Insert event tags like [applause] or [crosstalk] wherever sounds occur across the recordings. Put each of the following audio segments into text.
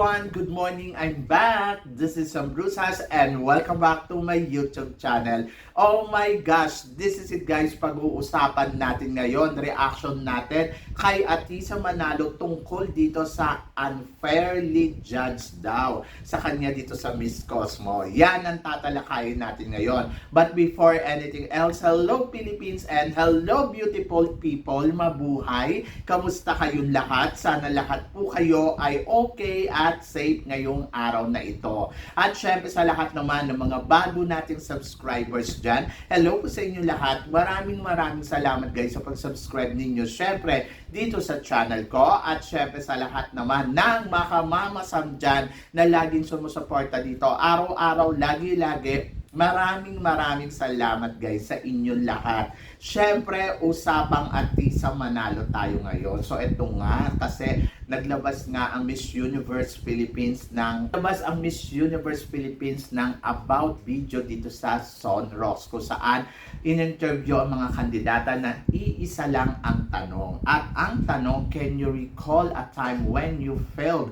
Everyone! Good morning! I'm back! This is Sam Brusas and welcome back to my YouTube channel. Oh my gosh! This is it guys, pag-uusapan natin ngayon, reaction natin kay Atisa Manalo tungkol dito sa unfairly judged daw sa kanya dito sa Miss Cosmo. Yan ang tatalakayin natin ngayon. But before anything else, hello Philippines and hello beautiful people! Mabuhay! Kamusta kayong lahat? Sana lahat po kayo ay okay at safe ngayong araw na ito. At syempre sa lahat naman ng mga bago nating subscribers dyan, hello po sa inyo lahat. Maraming maraming salamat guys sa pag-subscribe ninyo. Syempre dito sa channel ko at syempre sa lahat naman ng makamamasam dyan na laging sumusuporta dito. Araw-araw, lagi-lagi Maraming maraming salamat guys sa inyong lahat. Siyempre, usapang artista manalo tayo ngayon. So ito nga, kasi naglabas nga ang Miss Universe Philippines ng naglabas ang Miss Universe Philippines ng about video dito sa Son Rocks kung saan in-interview ang mga kandidata na iisa lang ang tanong. At ang tanong, can you recall a time when you failed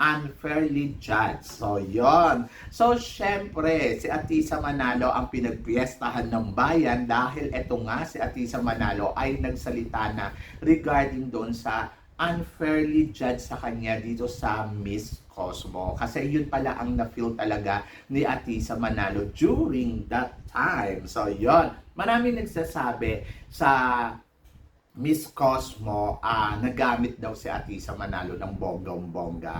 unfairly judged. So, yon. So, syempre, si Atisa Manalo ang pinagpiestahan ng bayan dahil eto nga si Atisa Manalo ay nagsalita na regarding doon sa unfairly judged sa kanya dito sa Miss Cosmo. Kasi yun pala ang na-feel talaga ni Atisa Manalo during that time. So, yon. Marami nagsasabi sa Miss Cosmo, ah nagamit daw si Atisa Manalo ng bonggang-bongga.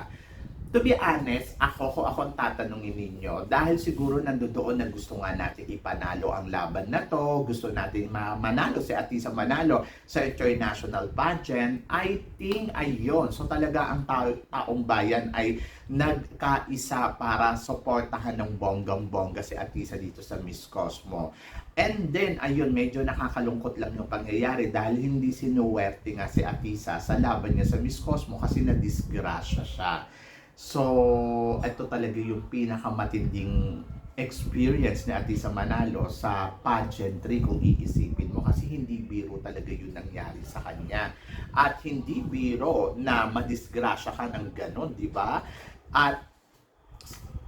To be honest, ako, kung akong tatanungin ninyo, dahil siguro nandoon na gusto nga natin ipanalo ang laban na to, gusto natin ma- manalo si Atisa Manalo sa international pageant, I think ayun. So talaga ang ta- taong bayan ay nagkaisa para suportahan ng bonggang-bongga si Atisa dito sa Miss Cosmo. And then, ayun, medyo nakakalungkot lang yung pangyayari dahil hindi sinuwerte nga si Atisa sa laban niya sa Miss Cosmo kasi na-disgrasya siya. So, ito talaga yung pinakamatinding experience ni Atisa Manalo sa pageantry kung iisipin mo kasi hindi biro talaga yun nangyari sa kanya. At hindi biro na madisgrasya ka ng ganon, di ba? At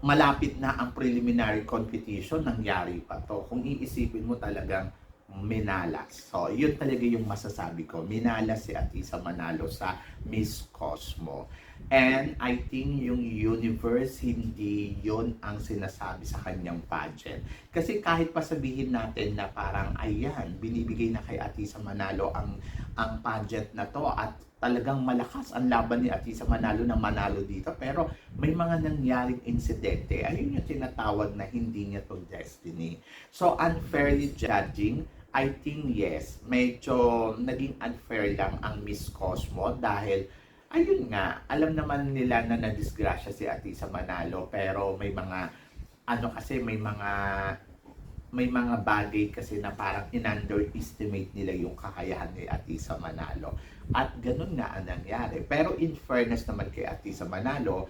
malapit na ang preliminary competition, nangyari pa to. Kung iisipin mo talagang minalas. So, yun talaga yung masasabi ko. Minalas si Atisa Manalo sa Miss Cosmo. And I think yung universe, hindi yun ang sinasabi sa kanyang pageant. Kasi kahit pa sabihin natin na parang, ayan, binibigay na kay Atisa Manalo ang, ang pageant na to at talagang malakas ang laban ni Atisa Manalo na manalo dito. Pero may mga nangyaring insidente. Ayun yung tinatawag na hindi niya to destiny. So, unfairly judging, I think yes, medyo naging unfair lang ang Miss Cosmo dahil ayun nga, alam naman nila na nadisgrasya si Atisa Manalo pero may mga ano kasi may mga may mga bagay kasi na parang in-underestimate nila yung kakayahan ni Atisa Manalo. At ganun nga ang nangyari. Pero in fairness naman kay Atisa Manalo,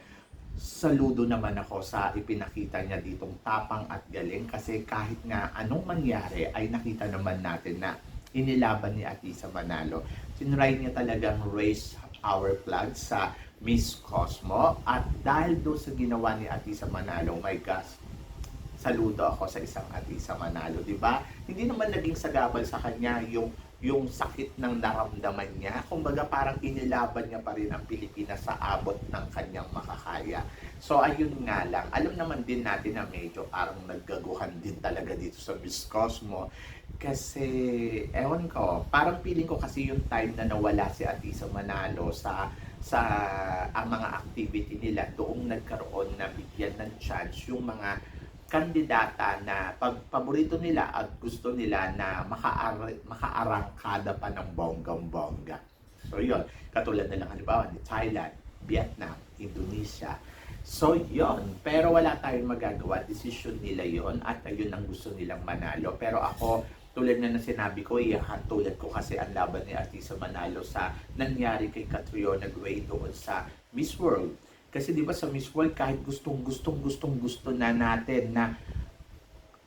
saludo naman ako sa ipinakita niya ditong tapang at galing kasi kahit nga anong mangyari ay nakita naman natin na inilaban ni Atisa Manalo. Tinry niya talagang raise our flag sa Miss Cosmo at dahil doon sa ginawa ni Atisa Manalo, oh my gosh, saludo ako sa isang Atisa Manalo, di ba? Hindi naman naging sagabal sa kanya yung yung sakit ng naramdaman niya. Kumbaga parang inilaban niya pa rin ang Pilipinas sa abot ng kanyang makakaya. So ayun nga lang, alam naman din natin na medyo parang naggaguhan din talaga dito sa Miss Cosmo. Kasi, ewan ko, parang feeling ko kasi yung time na nawala si Atisa Manalo sa sa ang mga activity nila, doong nagkaroon na bigyan ng chance yung mga kandidata na pag paborito nila at gusto nila na makaar makaarangkada pa ng bonggang-bongga. So yun, katulad na lang halimbawa ni Thailand, Vietnam, Indonesia. So yun, pero wala tayong magagawa, decision nila yon at ayun ang gusto nilang manalo. Pero ako, tulad na na sinabi ko, iyahan tulad ko kasi ang laban ni Atisa Manalo sa nangyari kay Catriona Gray doon sa Miss World kasi di ba sa Miss World, kahit gustong gustong gustong gusto na natin na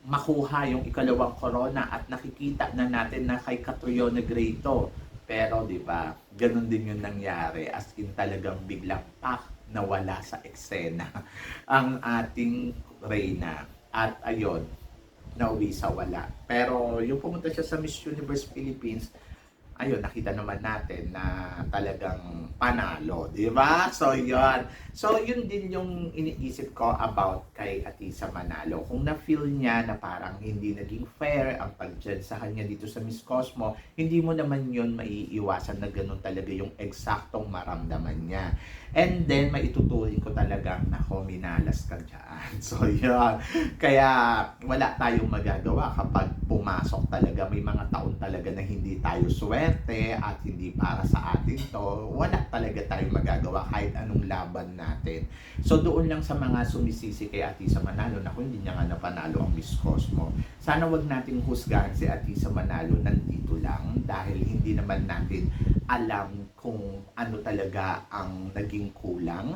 makuha yung ikalawang corona at nakikita na natin na kay Catriona Gray to. Pero 'di ba, ganun din yung nangyari as in talagang biglang pak nawala sa eksena [laughs] ang ating Reyna. At ayun, nauwi sa wala. Pero yung pumunta siya sa Miss Universe Philippines, ayun, nakita naman natin na talagang panalo, di ba? So, yun. So, yun din yung iniisip ko about kay Atisa Manalo. Kung na-feel niya na parang hindi naging fair ang pag-judge sa kanya dito sa Miss Cosmo, hindi mo naman yun maiiwasan na ganun talaga yung eksaktong maramdaman niya. And then, maituturing ko talagang, nako, minalas ka dyan. [laughs] So, yun. Kaya, wala tayong magagawa kapag pumasok talaga. May mga taon talaga na hindi tayo swerte at hindi para sa atin to. Wala talaga tayong magagawa kahit anong laban natin. So, doon lang sa mga sumisisi kay Atisa Manalo, naku, hindi niya nga napanalo ang Miss Cosmo. Sana wag nating husgahan si Atisa Manalo nandito lang dahil hindi naman natin alam kung ano talaga ang naging kulang.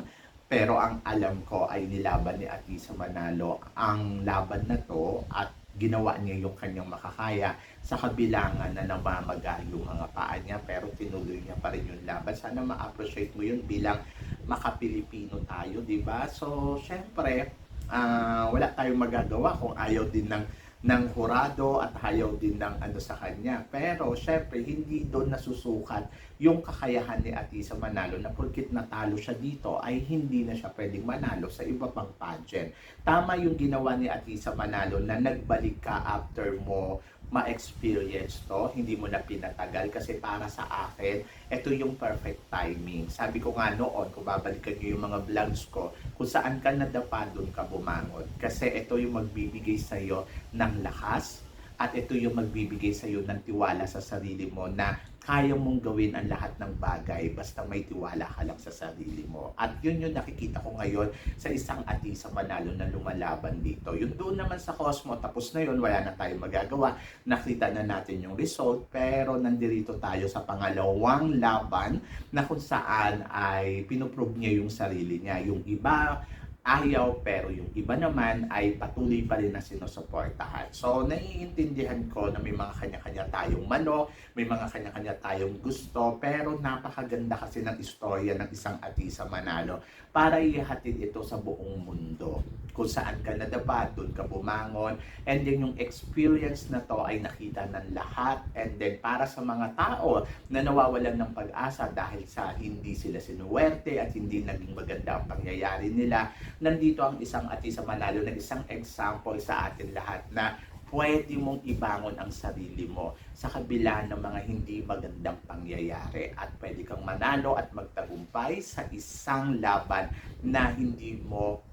Pero ang alam ko ay nilaban ni Atisa Manalo ang laban na to at ginawa niya yung kanyang makakaya sa kabilangan na namamaga yung mga paa niya pero tinuloy niya pa rin yung laban. Sana ma-appreciate mo yun bilang makapilipino tayo, di ba? So, syempre, ah, wala tayong magagawa kung ayaw din ng ng hurado at ayaw din ng ano sa kanya. Pero syempre, hindi doon nasusukat yung kakayahan ni Atisa Manalo na porkit natalo siya dito ay hindi na siya pwedeng manalo sa iba pang pageant. Tama yung ginawa ni Atisa Manalo na nagbalik ka after mo ma-experience to, hindi mo na pinatagal kasi para sa akin, ito yung perfect timing. Sabi ko nga noon, kung babalikan nyo yung mga vlogs ko, kung saan ka nadapa, doon ka bumangon. Kasi ito yung magbibigay sa'yo ng lakas, at ito yung magbibigay sa'yo ng tiwala sa sarili mo na kaya mong gawin ang lahat ng bagay basta may tiwala ka lang sa sarili mo. At yun yung nakikita ko ngayon sa isang atisa manalo na lumalaban dito. Yung doon naman sa Cosmo, tapos na yun, wala na tayong magagawa. Nakita na natin yung result, pero nandirito tayo sa pangalawang laban na kung saan ay pinoprove niya yung sarili niya. Yung iba, ayaw pero yung iba naman ay patuloy pa rin na sinusuportahan. So naiintindihan ko na may mga kanya-kanya tayong mano, may mga kanya-kanya tayong gusto, pero napakaganda kasi ng istorya ng isang atisa manalo para ihatid ito sa buong mundo. Kung saan ka nadapa, doon ka bumangon, and then yung experience na to ay nakita ng lahat, and then para sa mga tao na nawawalan ng pag-asa dahil sa hindi sila sinuwerte at hindi naging maganda ang pangyayari nila, nandito ang isang atisa manalo na isang example sa atin lahat na pwede mong ibangon ang sarili mo sa kabila ng mga hindi magandang pangyayari. At pwede kang manalo at magtagumpay sa isang laban na hindi mo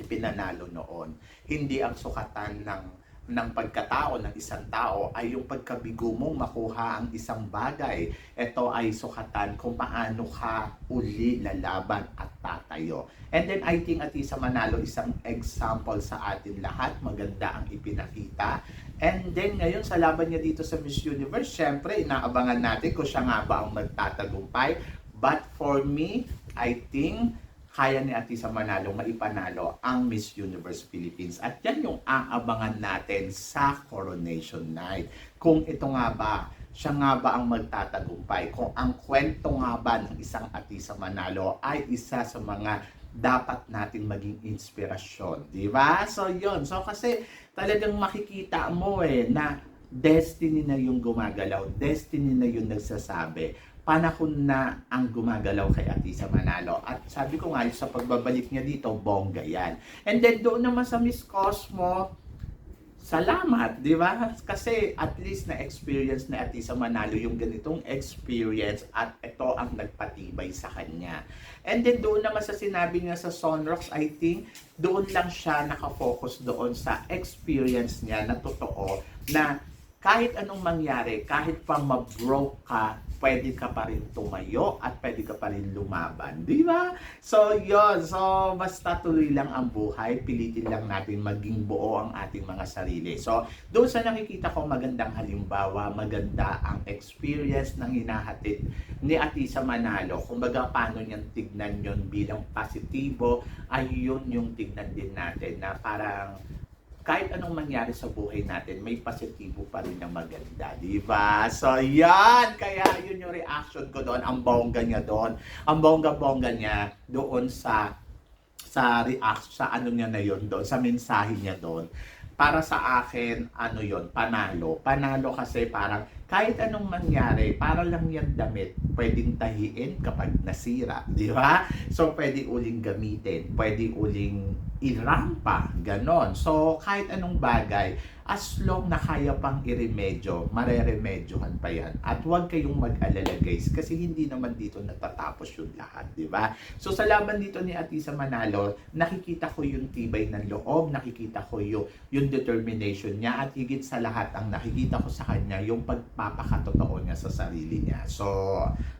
ipinanalo noon. Hindi ang sukatan ng ng pagkatao ng isang tao ay yung pagkabigo mong makuha ang isang bagay. Ito ay sukatan kung paano ka uli lalaban at tatayo. And then I think Atisa Manalo isang example sa atin lahat. Maganda ang ipinakita. And then ngayon sa laban niya dito sa Miss Universe, syempre inaabangan natin kung siya nga ba ang magtatagumpay. But for me, I think kaya ni Atisa Manalo maipanalo ang Miss Universe Philippines. At yan yung aabangan natin sa Coronation Night. Kung ito nga ba, siya nga ba ang magtatagumpay? Kung ang kwento nga ba ng isang Atisa Manalo ay isa sa mga dapat natin maging inspirasyon. Di ba? So, yon So, kasi talagang makikita mo eh na destiny na yung gumagalaw. Destiny na yung nagsasabi panahon na ang gumagalaw kay Atisa Manalo. At sabi ko nga, sa pagbabalik niya dito, bongga yan. And then doon naman sa Miss Cosmo, salamat, di ba? Kasi at least na experience na Atisa Manalo yung ganitong experience at ito ang nagpatibay sa kanya. And then doon naman sa sinabi niya sa Sonrox, I think doon lang siya nakafocus doon sa experience niya na totoo na kahit anong mangyari, kahit pa ma-broke ka, pwede ka pa rin tumayo at pwede ka pa rin lumaban. Di ba? So, yon So, basta tuloy lang ang buhay. Pilitin lang natin maging buo ang ating mga sarili. So, doon sa nakikita ko magandang halimbawa, maganda ang experience ng hinahatid ni Atisa Manalo. Kumbaga, paano niyang tignan yon bilang positibo, ay yun yung tignan din natin na parang kahit anong mangyari sa buhay natin, may positibo pa rin na maganda, di ba? So, yan! Kaya yun yung reaction ko doon, ang bongga niya doon, ang bongga-bongga niya doon sa sa react sa ano niya na yon doon, sa mensahe niya doon. Para sa akin, ano yon panalo. Panalo kasi parang kahit anong mangyari, para lang yan damit, pwedeng tahiin kapag nasira, di ba? So, pwede uling gamitin, pwede uling irampa, ganon. So, kahit anong bagay, as long na kaya pang iremedyo, mareremedyohan pa yan. At huwag kayong mag-alala guys, kasi hindi naman dito natatapos yung lahat, di ba? So, sa laban dito ni Atisa Manalo, nakikita ko yung tibay ng loob, nakikita ko yung, yung determination niya, at higit sa lahat, ang nakikita ko sa kanya, yung pagpapakatotoo niya sa sarili niya. So,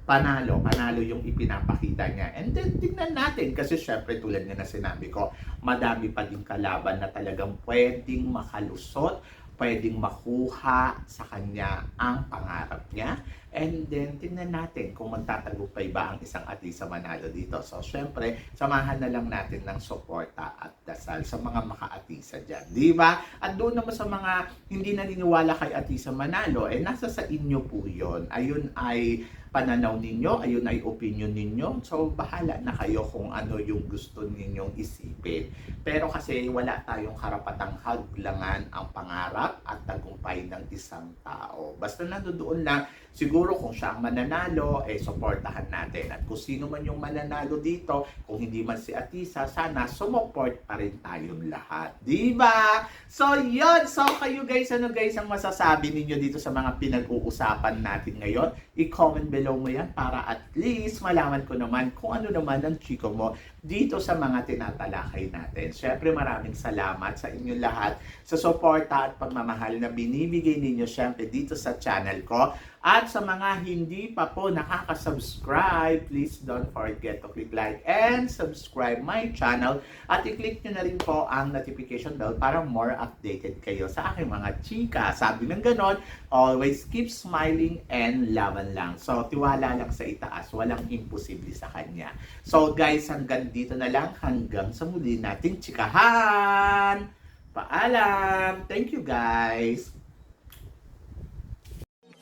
panalo, panalo yung ipinapakita niya. And then, tingnan natin, kasi syempre tulad nga na sinabi ko, madami pa din kalaban na talagang pwedeng makalusot, pwedeng makuha sa kanya ang pangarap niya. And then, tingnan natin kung magtatagumpay ba ang isang Atisa Manalo dito. So, syempre, samahan na lang natin ng suporta at dasal sa mga maka-Atisa dyan. Di ba? At doon naman sa mga hindi naniniwala kay Atisa Manalo, eh, nasa sa inyo po yon Ayun ay pananaw ninyo, ayun ay opinion ninyo. So, bahala na kayo kung ano yung gusto ninyong isipin. Pero kasi wala tayong karapatang haglangan ang pangarap at tagumpay ng isang tao. Basta nandoon lang, siguro kung siya ang mananalo, eh, supportahan natin. At kung sino man yung mananalo dito, kung hindi man si Atisa, sana sumuport pa rin tayong lahat. Di ba? So, yun. So, kayo guys, ano guys ang masasabi ninyo dito sa mga pinag-uusapan natin ngayon? I-comment below mo yan para at least malaman ko naman kung ano naman ang chiko mo dito sa mga tinatalakay natin. Syempre, maraming salamat sa inyo lahat sa suporta at pagmamahal na binibigay ninyo syempre dito sa channel ko. At sa mga hindi pa po nakaka-subscribe, please don't forget to click like and subscribe my channel. At i-click nyo na rin po ang notification bell para more updated kayo sa aking mga chika. Sabi ng ganon, always keep smiling and laban lang. So, tiwala lang sa itaas. Walang imposible sa kanya. So, guys, hanggang dito na lang. Hanggang sa muli nating chikahan! Paalam! Thank you, guys!